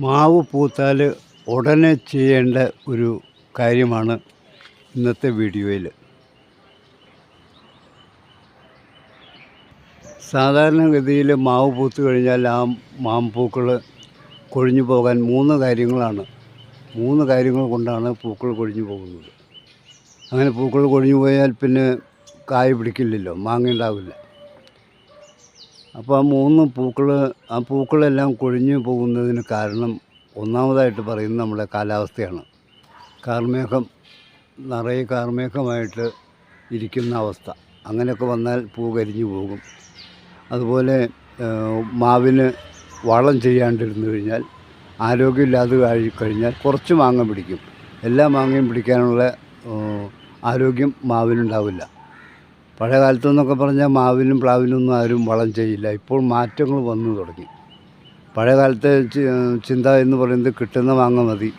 മാവ് പൂത്താൽ ഉടനെ ചെയ്യേണ്ട ഒരു കാര്യമാണ് ഇന്നത്തെ വീഡിയോയിൽ. സാധാരണഗതിയിൽ മാവ് പൂത്ത് കഴിഞ്ഞാൽ ആ മാമ്പൂക്കൾ കൊഴിഞ്ഞു പോകാൻ മൂന്ന് കാര്യങ്ങളാണ്. മൂന്ന് കാര്യങ്ങൾ കൊണ്ടാണ് പൂക്കൾ കൊഴിഞ്ഞു പോകുന്നത്. അങ്ങനെ പൂക്കൾ കൊഴിഞ്ഞു പോയാൽ പിന്നെ കായ പിടിക്കില്ലല്ലോ മാങ്ങ ഉണ്ടാവില്ല. അപ്പോൾ ആ മൂന്ന് പൂക്കൾ ആ പൂക്കളെല്ലാം കൊഴിഞ്ഞു പോകുന്നതിന് കാരണം ഒന്നാമതായിട്ട് പറയുന്നത് നമ്മുടെ കാലാവസ്ഥയാണ്. കാർമേഘം നിറയെ കാർമേഘമായിട്ട് ഇരിക്കുന്ന അവസ്ഥ. അങ്ങനെയൊക്കെ വന്നാൽ പൂ കരിഞ്ഞു പോകും. അതുപോലെ മാവിന് വളം ചെയ്യാണ്ടിരുന്നു കഴിഞ്ഞാൽ ആരോഗ്യമില്ലാതെ കഴി കഴിഞ്ഞാൽ കുറച്ച് മാങ്ങ പിടിക്കും. എല്ലാ മാങ്ങയും പിടിക്കാനുള്ള ആരോഗ്യം മാവിനുണ്ടാവില്ല. പഴയ കാലത്തെന്നൊക്കെ പറഞ്ഞാൽ മാവിലും പ്ലാവിലും ഒന്നും ആരും വളം ചെയ്യില്ല. ഇപ്പോൾ മാറ്റങ്ങൾ വന്നു തുടങ്ങി. പഴയ കാലത്തെ ചിന്ത എന്ന് പറയുന്നത് കിട്ടുന്ന മാങ്ങ മതി.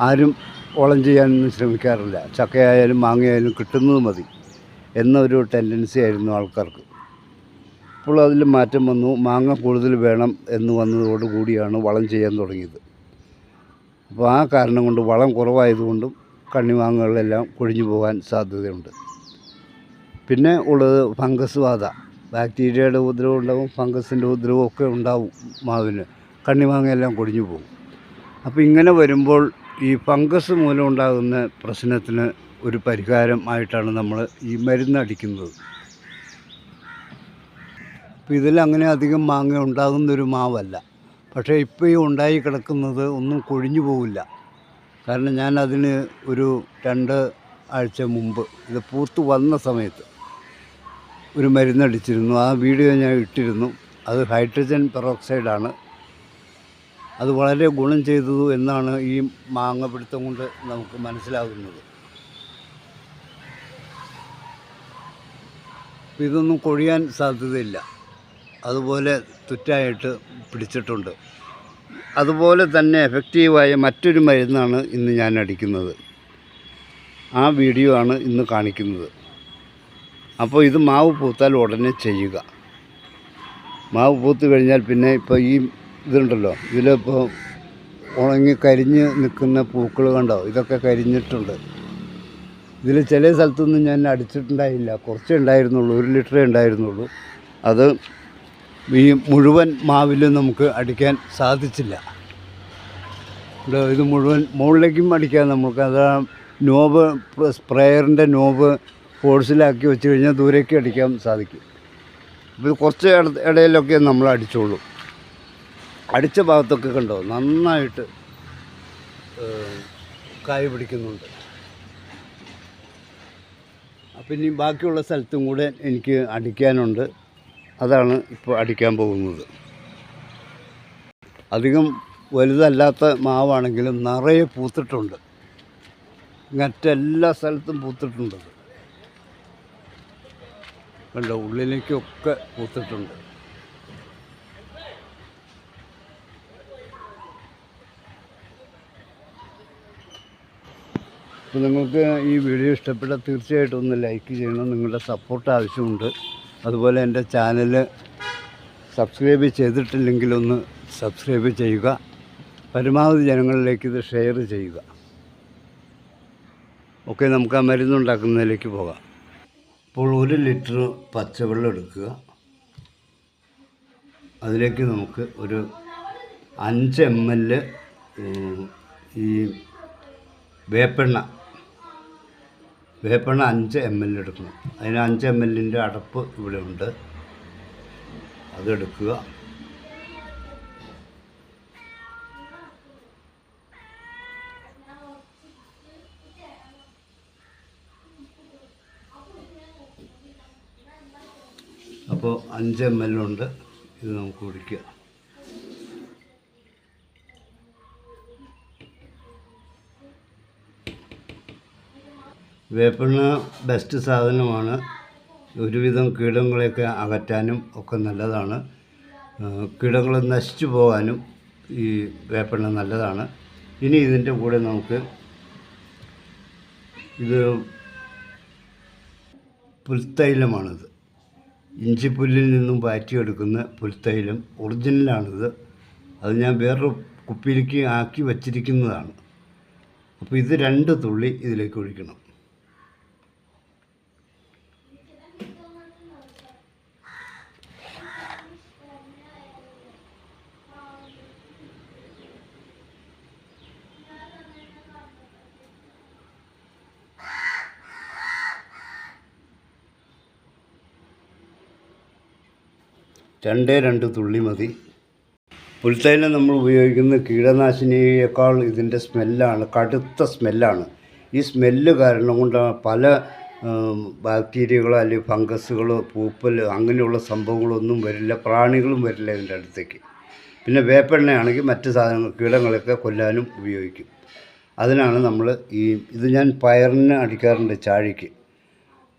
ആരും വളം ചെയ്യാനൊന്നും ശ്രമിക്കാറില്ല. ചക്കയായാലും മാങ്ങയായാലും കിട്ടുന്നത് മതി എന്നൊരു ടെൻഡൻസി ആയിരുന്നു ആൾക്കാർക്ക്. ഇപ്പോൾ അതിൽ മാറ്റം വന്നു. മാങ്ങ കൂടുതൽ വേണം എന്ന് വന്നതോടുകൂടിയാണ് വളം ചെയ്യാൻ തുടങ്ങിയത്. അപ്പോൾ ആ കാരണം കൊണ്ട് വളം കുറവായതുകൊണ്ടും കണ്ണിമാങ്ങകളെല്ലാം കൊഴിഞ്ഞു പോകാൻ സാധ്യതയുണ്ട്. പിന്നെ ഉള്ളത് ഫംഗസ് ബാധ. ബാക്ടീരിയയുടെ ഉപദ്രവം ഉണ്ടാവും ഫംഗസിന്റെ ഉപദ്രവം ഒക്കെ ഉണ്ടാവും മാവിന്. കണ്ണിമാങ്ങയെല്ലാം കൊടിഞ്ഞു പോകും. അപ്പോൾ ഇങ്ങനെ വരുമ്പോൾ ഈ ഫംഗസ് മൂലം ഉണ്ടാകുന്ന പ്രശ്നത്തിന് ഒരു പരിഹാരം ആയിട്ടാണ് നമ്മൾ ഈ മരുന്ന് അടിക്കുന്നത്. അപ്പോൾ ഇതിൽ അങ്ങനെ അധികം മാങ്ങ ഉണ്ടാകുന്നൊരു മാവല്ല. പക്ഷേ ഇപ്പോൾ ഈ ഉണ്ടായി കിടക്കുന്നത് ഒന്നും കൊഴിഞ്ഞു പോവില്ല. കാരണം ഞാൻ അതിന് ഒരു രണ്ട് ആഴ്ച മുമ്പ് ഇത് പൂത്ത് വന്ന സമയത്ത് ഒരു മരുന്നടിച്ചിരുന്നു ആ വീഡിയോ ഞാൻ ഇട്ടിരുന്നു. അത് ഹൈഡ്രജൻ പെറോക്സൈഡാണ്. അത് വളരെ ഗുണം ചെയ്തു എന്നാണ് ഈ മാങ്ങ പിടുത്തം കൊണ്ട് നമുക്ക് മനസ്സിലാകുന്നത്. ഇതൊന്നും കൊഴിയാൻ സാധ്യതയില്ല. അതുപോലെ തുറ്റായിട്ട് പിടിച്ചിട്ടുണ്ട്. അതുപോലെ തന്നെ എഫക്റ്റീവായ മറ്റൊരു മരുന്നാണ് ഇന്ന് ഞാൻ അടിക്കുന്നത്. ആ വീഡിയോ ആണ് ഇന്ന് കാണിക്കുന്നത്. അപ്പോൾ ഇത് മാവ് പൂത്താൽ ഉടനെ ചെയ്യുക. മാവ് പൂത്ത് കഴിഞ്ഞാൽ പിന്നെ ഇപ്പോൾ ഈ ഇതുണ്ടല്ലോ ഇതിലിപ്പോൾ ഉണങ്ങി കരിഞ്ഞ് നിൽക്കുന്ന പൂക്കൾ കണ്ടോ? ഇതൊക്കെ കരിഞ്ഞിട്ടുണ്ട്. ഇതിൽ ചില സ്ഥലത്തൊന്നും ഞാൻ അടിച്ചിട്ടുണ്ടായില്ല. കുറച്ചേ ഉണ്ടായിരുന്നുള്ളൂ ഒരു ലിറ്ററേ ഉണ്ടായിരുന്നുള്ളൂ. അത് ഈ മുഴുവൻ മാവിലും നമുക്ക് അടിക്കാൻ സാധിച്ചില്ല. ഇത് മുഴുവൻ മുകളിലേക്കും അടിക്കാൻ നമുക്ക്. അത് നോബ് സ്പ്രേയറിന്റെ നോബ് ഫോഴ്സിലാക്കി വെച്ച് കഴിഞ്ഞാൽ ദൂരേക്ക് അടിക്കാൻ സാധിക്കും. അപ്പോൾ കുറച്ച് ഇടയിലൊക്കെ നമ്മൾ അടിച്ചോളൂ. അടിച്ച ഭാഗത്തൊക്കെ കണ്ടോ നന്നായിട്ട് കായ് പിടിക്കുന്നുണ്ട്. അപ്പം ഇനി ബാക്കിയുള്ള സ്ഥലത്തും കൂടെ എനിക്ക് അടിക്കാനുണ്ട്. അതാണ് ഇപ്പോൾ അടിക്കാൻ പോകുന്നത്. അധികം വലുതല്ലാത്ത മാവാണെങ്കിലും നിറയെ പൂത്തിട്ടുണ്ട്. മറ്റെല്ലാ സ്ഥലത്തും പൂത്തിട്ടുണ്ട്. ഇത്. കണ്ടോ ഉള്ളിലേക്കൊക്കെ പൂത്തിട്ടുണ്ട്. അപ്പോൾ നിങ്ങൾക്ക് ഈ വീഡിയോ ഇഷ്ടപ്പെട്ടാൽ തീർച്ചയായിട്ടും ഒന്ന് ലൈക്ക് ചെയ്യണം. നിങ്ങളുടെ സപ്പോർട്ട് ആവശ്യമുണ്ട്. അതുപോലെ എന്റെ ചാനൽ സബ്സ്ക്രൈബ് ചെയ്തിട്ടില്ലെങ്കിലൊന്ന് സബ്സ്ക്രൈബ് ചെയ്യുക. പരമാവധി ജനങ്ങളിലേക്ക് ഇത് ഷെയർ ചെയ്യുക. ഓക്കെ നമുക്ക് ആ മരുന്നുണ്ടാക്കുന്നതിലേക്ക് പോകാം. അപ്പോൾ ഒരു ലിറ്റർ പച്ചവെള്ളം എടുക്കുക. അതിലേക്ക് നമുക്ക് ഒരു അഞ്ച് എം എൽ ഈ വേപ്പെണ്ണ വേപ്പെണ്ണ അഞ്ച് എം എൽ എടുക്കണം. അതിന് അഞ്ച് എം എല്ലിന്റെ അടപ്പ് ഇവിടെ ഉണ്ട്. അതെടുക്കുക അപ്പോൾ അഞ്ച് എം എൽ ഉണ്ട്. ഇത് നമുക്ക് കുടിക്കുക വേപ്പെണ്ണ ബെസ്റ്റ് സാധനമാണ്. ഒരുവിധം കീടങ്ങളെയൊക്കെ അകറ്റാനും ഒക്കെ നല്ലതാണ്. കീടങ്ങൾ നശിച്ചു പോകാനും ഈ വേപ്പെണ്ണ നല്ലതാണ്. ഇനി ഇതിന്റെ കൂടെ നമുക്ക് ഇത് പുൽത്തൈലമാണിത്. ഇഞ്ചിപ്പുല്ലിൽ നിന്നും പാറ്റിയെടുക്കുന്ന പുൽത്തൈലം ഒറിജിനലാണിത്. അത് ഞാൻ വേറൊരു കുപ്പിയിലേക്ക് ആക്കി വച്ചിരിക്കുന്നതാണ്. അപ്പോൾ ഇത് രണ്ട് തുള്ളി ഇതിലേക്ക് ഒഴിക്കണം. രണ്ടേ രണ്ട് തുള്ളി മതി. പുൽത്തൈലം നമ്മൾ ഉപയോഗിക്കുന്ന കീടനാശിനിയേക്കാൾ ഇതിന്റെ സ്മെല്ലാണ് കടുത്ത സ്മെല്ലാണ്. ഈ സ്മെല്ല് കാരണം കൊണ്ട് പല ബാക്ടീരിയകളോ അല്ലെങ്കിൽ ഫംഗസുകളോ പൂപ്പൽ അങ്ങനെയുള്ള സംഭവങ്ങളൊന്നും വരില്ല പ്രാണികളും വരില്ല ഇതിന്റെ അടുത്തേക്ക്. പിന്നെ വേപ്പെണ്ണയാണെങ്കിൽ മറ്റ് സാധനങ്ങൾ കീടങ്ങളൊക്കെ കൊല്ലാനും ഉപയോഗിക്കും. അതിനാണ് നമ്മൾ ഈ ഇത് ഞാൻ പയറിന് അടിക്കാറുണ്ട് ചാഴിക്ക്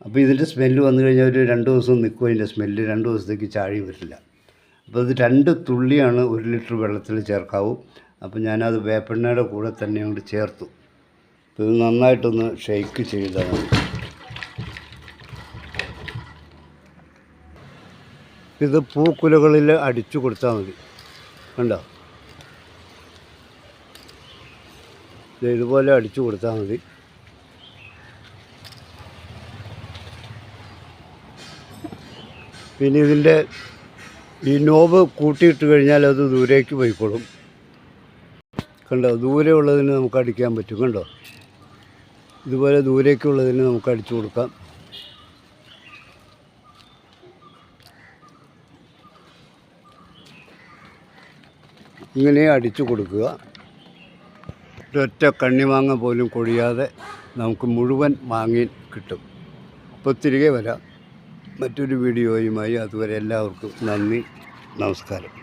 അപ്പോൾ ഇതിന്റെ സ്മെല്ല് വന്നു കഴിഞ്ഞാൽ ഒരു രണ്ട് ദിവസം നിൽക്കും അതിന്റെ സ്മെല്ല് രണ്ട് ദിവസത്തേക്ക് ചാഴി വരില്ല. അപ്പോൾ ഇത് രണ്ട് തുള്ളിയാണ് ഒരു ലിറ്റർ വെള്ളത്തിൽ ചേർക്കാവൂ. അപ്പോൾ ഞാനത് വേപ്പെണ്ണയുടെ കൂടെ തന്നെ അങ്ങോട്ട് ചേർത്തു. അപ്പോൾ ഇത് നന്നായിട്ടൊന്ന് ഷെയ്ക്ക് ചെയ്താൽ ഇത് പൂക്കുലകളിൽ അടിച്ചു കൊടുത്താൽ മതി. കണ്ടോ? ഇതുപോലെ അടിച്ചു കൊടുത്താൽ മതി. പിന്നെ ഇതിന്റെ ഈ നോബ് കൂട്ടിയിട്ട് കഴിഞ്ഞാൽ അത് ദൂരേക്ക് പോയിക്കോളും. കണ്ടോ? ദൂരെ ഉള്ളതിന് നമുക്ക് അടിക്കാൻ പറ്റും. കണ്ടോ? ഇതുപോലെ ദൂരേക്കുള്ളതിന് നമുക്ക് അടിച്ചു കൊടുക്കാം. ഇങ്ങനെ അടിച്ചു കൊടുക്കുക. ഒരൊറ്റ കണ്ണിമാങ്ങ പോലും കൊഴിയാതെ നമുക്ക് മുഴുവൻ മാങ്ങി കിട്ടും. അപ്പോൾ തിരികെ വരാം. മറ്റൊരു വീഡിയോയുമായി അതുവരെ എല്ലാവർക്കും നന്ദി നമസ്കാരം.